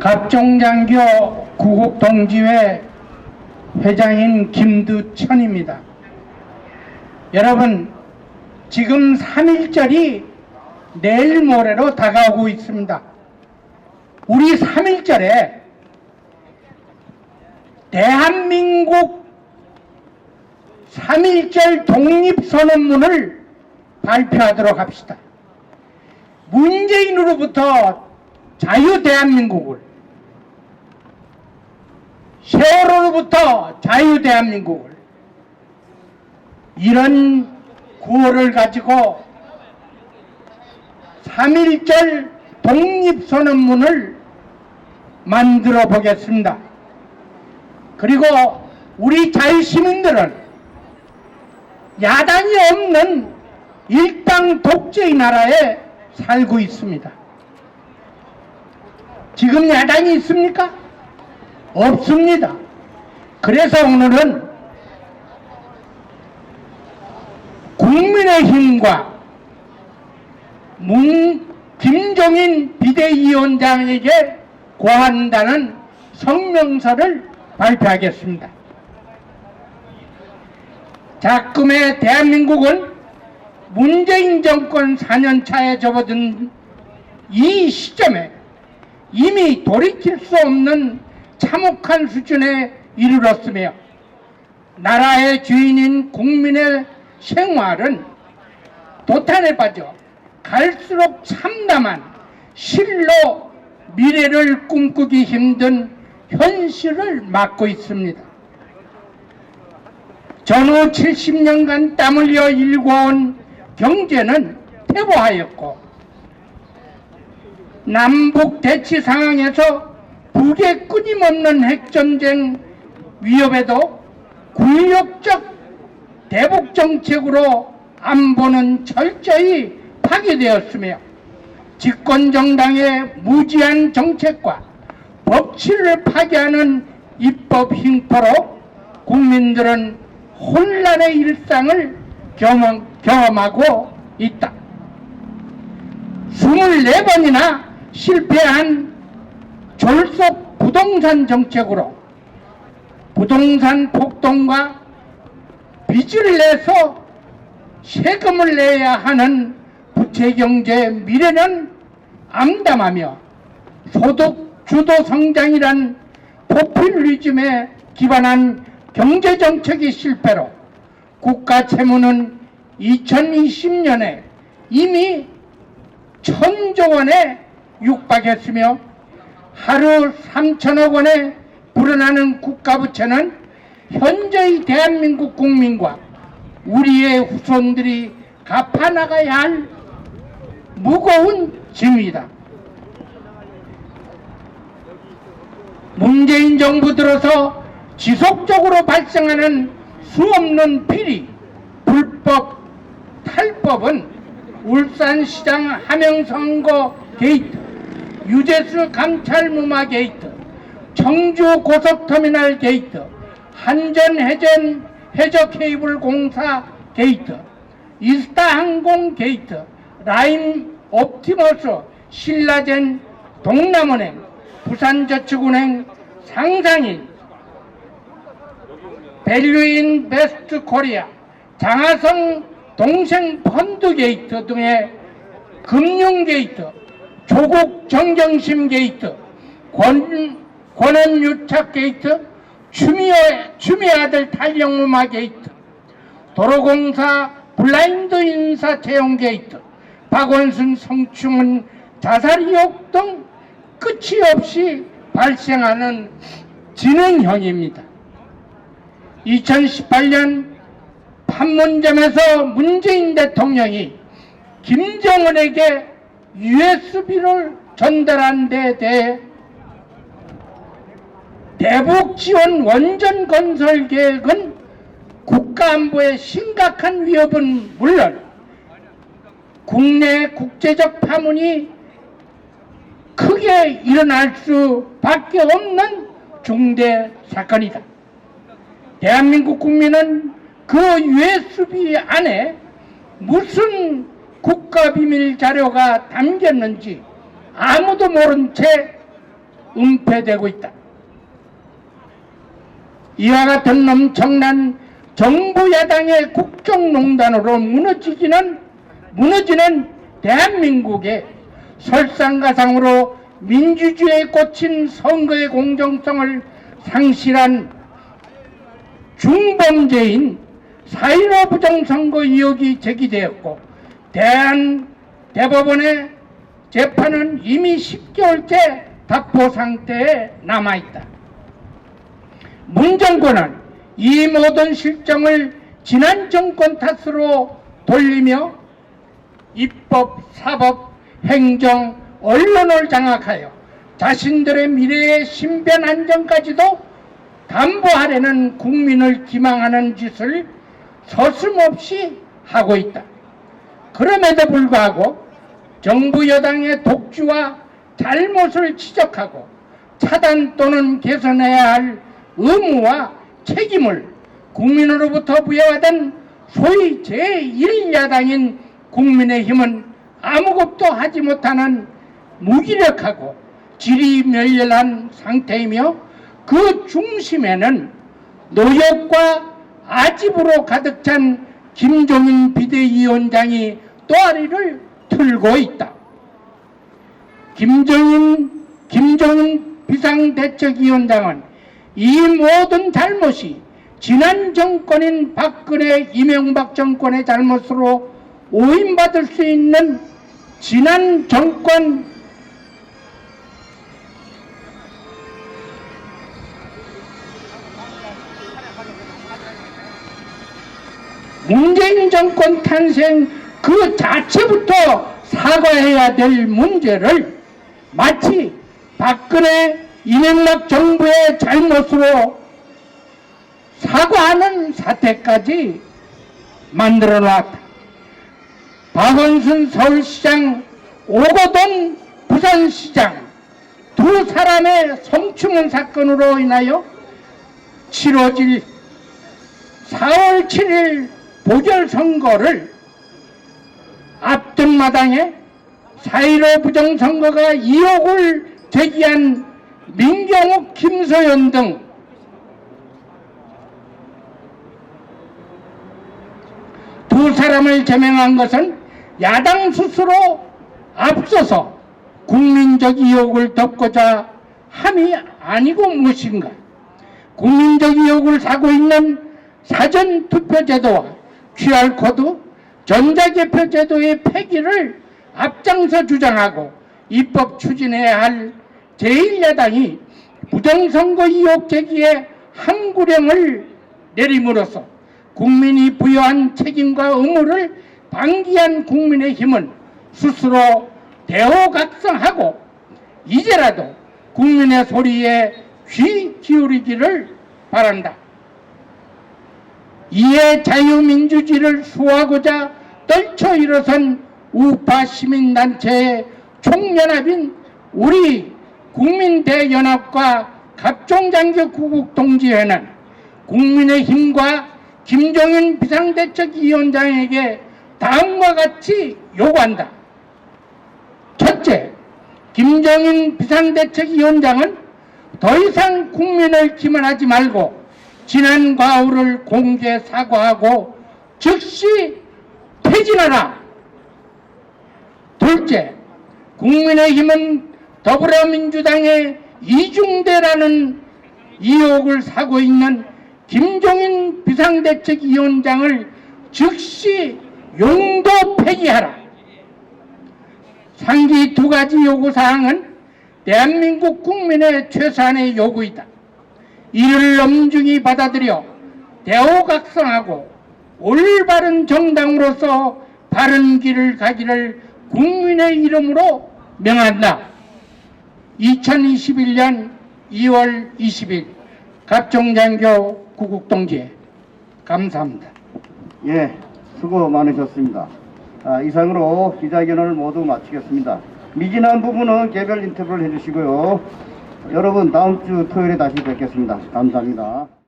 갑종장교 구국동지회 회장인 김두천입니다. 여러분, 지금 3.1절이 내일 모레로 다가오고 있습니다. 우리 3.1절에 대한민국 3.1절 독립선언문을 발표하도록 합시다. 문재인으로부터 자유 대한민국을 세월호로부터 자유 대한민국을 이런 구호를 가지고 3.1절 독립선언문을 만들어 보겠습니다. 그리고 우리 자유시민들은 야당이 없는 일당 독재의 나라에 살고 있습니다. 지금 야당이 있습니까? 없습니다. 그래서 오늘은 국민의힘과 문, 김종인 비대위원장에게 고한다는 성명서를 발표하겠습니다. 자금의 대한민국은 문재인 정권 4년차에 접어든 이 시점에 이미 돌이킬 수 없는 참혹한 수준에 이르렀으며 나라의 주인인 국민의 생활은 도탄에 빠져 갈수록 참담한 실로 미래를 꿈꾸기 힘든 현실을 맞고 있습니다. 전후 70년간 땀 흘려 일궈온 경제는 퇴보하였고 남북 대치 상황에서 북의 끊임없는 핵전쟁 위협에도 군력적 대북 정책으로 안보는 철저히 파괴되었으며 집권 정당의 무지한 정책과 법치를 파괴하는 입법 흉포로 국민들은 혼란의 일상을 경험, 경험하고 있다. 24번이나 실패한 졸속 부동산 정책으로 부동산 폭동과 빚을 내서 세금을 내야 하는 부채 경제 미래는 암담하며 소득 주도 성장이란 포퓰리즘에 기반한 경제 정책의 실패로 국가 채무는 2020년에 이미 천조 원에 육박했으며 하루 3천억 원에 불어나는 국가부채는 현재의 대한민국 국민과 우리의 후손들이 갚아나가야 할 무거운 짐이다. 문재인 정부 들어서 지속적으로 발생하는 수없는 비리, 불법, 탈법은 울산시장 함영선거 게이트, 유재수 감찰 무마 게이트, 청주 고속터미널 게이트, 한전해전 해저 케이블 공사 게이트, 이스타 항공 게이트, 라임 옵티머스, 신라젠 동남은행, 부산저축은행 상상인, 밸류인 베스트 코리아, 장하성 동생 펀드 게이트 등의 금융 게이트, 조국 정경심 게이트, 권, 권한유착 게이트, 추미애, 추미애 아들 탈영무마 게이트, 도로공사 블라인드 인사 채용 게이트, 박원순 성추문 자살 의혹 등 끝이 없이 발생하는 진행형입니다. 2018년 판문점에서 문재인 대통령이 김정은에게 USB를 전달한 데 대해 대북 지원 원전 건설 계획은 국가 안보에 심각한 위협은 물론 국내 국제적 파문이 크게 일어날 수밖에 없는 중대 사건이다. 대한민국 국민은 그 USB 안에 무슨 국가 비밀 자료가 담겼는지 아무도 모른 채 은폐되고 있다. 이와 같은 엄청난 정부 야당의 국정농단으로 무너지기는 무너지는 대한민국의 설상가상으로 민주주의에 꽂힌 선거의 공정성을 상실한 중범죄인 사일오 부정선거 의혹이 제기되었고 대한 대법원의 재판은 이미 10개월째 답보 상태에 남아있다. 문 정권은 이 모든 실정을 지난 정권 탓으로 돌리며 입법, 사법, 행정, 언론을 장악하여 자신들의 미래의 신변 안정까지도 담보하려는 국민을 기망하는 짓을 서슴없이 하고 있다. 그럼에도 불구하고 정부 여당의 독주와 잘못을 지적하고 차단 또는 개선해야 할 의무와 책임을 국민으로부터 부여받은 소위 제1야당인 국민의힘은 아무것도 하지 못하는 무기력하고 지리멸렬한 상태이며 그 중심에는 노역과 아집으로 가득 찬 김종인 비대위원장이 또아리를 틀고 있다. 김정인, 김정인 비상대책위원장은 이 모든 잘못이 지난 정권인 박근혜 이명박 정권의 잘못으로 오인받을 수 있는 지난 정권 문재인 정권 탄생 그 자체부터 사과해야 될 문제를 마치 박근혜 이명박 정부의 잘못으로 사과하는 사태까지 만들어 놨다. 박원순 서울시장, 오거돈 부산시장 두 사람의 성추문 사건으로 인하여 치러질 4월 7일 보궐 선거를 앞둔 마당에 4.15 부정선거가 의혹을 제기한 민경욱, 김소연 등 두 사람을 제명한 것은 야당 스스로 앞서서 국민적 의혹을 덮고자 함이 아니고 무엇인가. 국민적 의혹을 사고 있는 사전투표제도와 QR코드, 전자개표 제도의 폐기를 앞장서 주장하고 입법 추진해야 할 제1야당이 부정선거 의혹 제기에 항구령을 내림으로써 국민이 부여한 책임과 의무를 방기한 국민의 힘은 스스로 대호각성하고 이제라도 국민의 소리에 귀 기울이기를 바란다. 이에 자유민주주의를 수호하고자 떨쳐 일어선 우파 시민단체의 총연합인 우리 국민대연합과 갑종장교 구국동지회는 국민의힘과 김종인 비상대책위원장에게 다음과 같이 요구한다. 첫째, 김정인 비상대책위원장은 더 이상 국민을 기만하지 말고 지난 과오를 공개 사과하고 즉시 퇴진하라. 둘째, 국민의힘은 더불어민주당의 이중대라는 의혹을 사고 있는 김종인 비상대책위원장을 즉시 용도 폐기하라. 상기 두 가지 요구사항은 대한민국 국민의 최소한의 요구이다. 이를 엄중히 받아들여 대호각성하고 올바른 정당으로서 바른 길을 가기를 국민의 이름으로 명한다. 2021년 2월 20일 갑종장교 구국동지 감사합니다. 예, 수고 많으셨습니다. 아, 이상으로 기자회견을 모두 마치겠습니다. 미진한 부분은 개별 인터뷰를 해주시고요. 여러분 다음 주 토요일에 다시 뵙겠습니다. 감사합니다.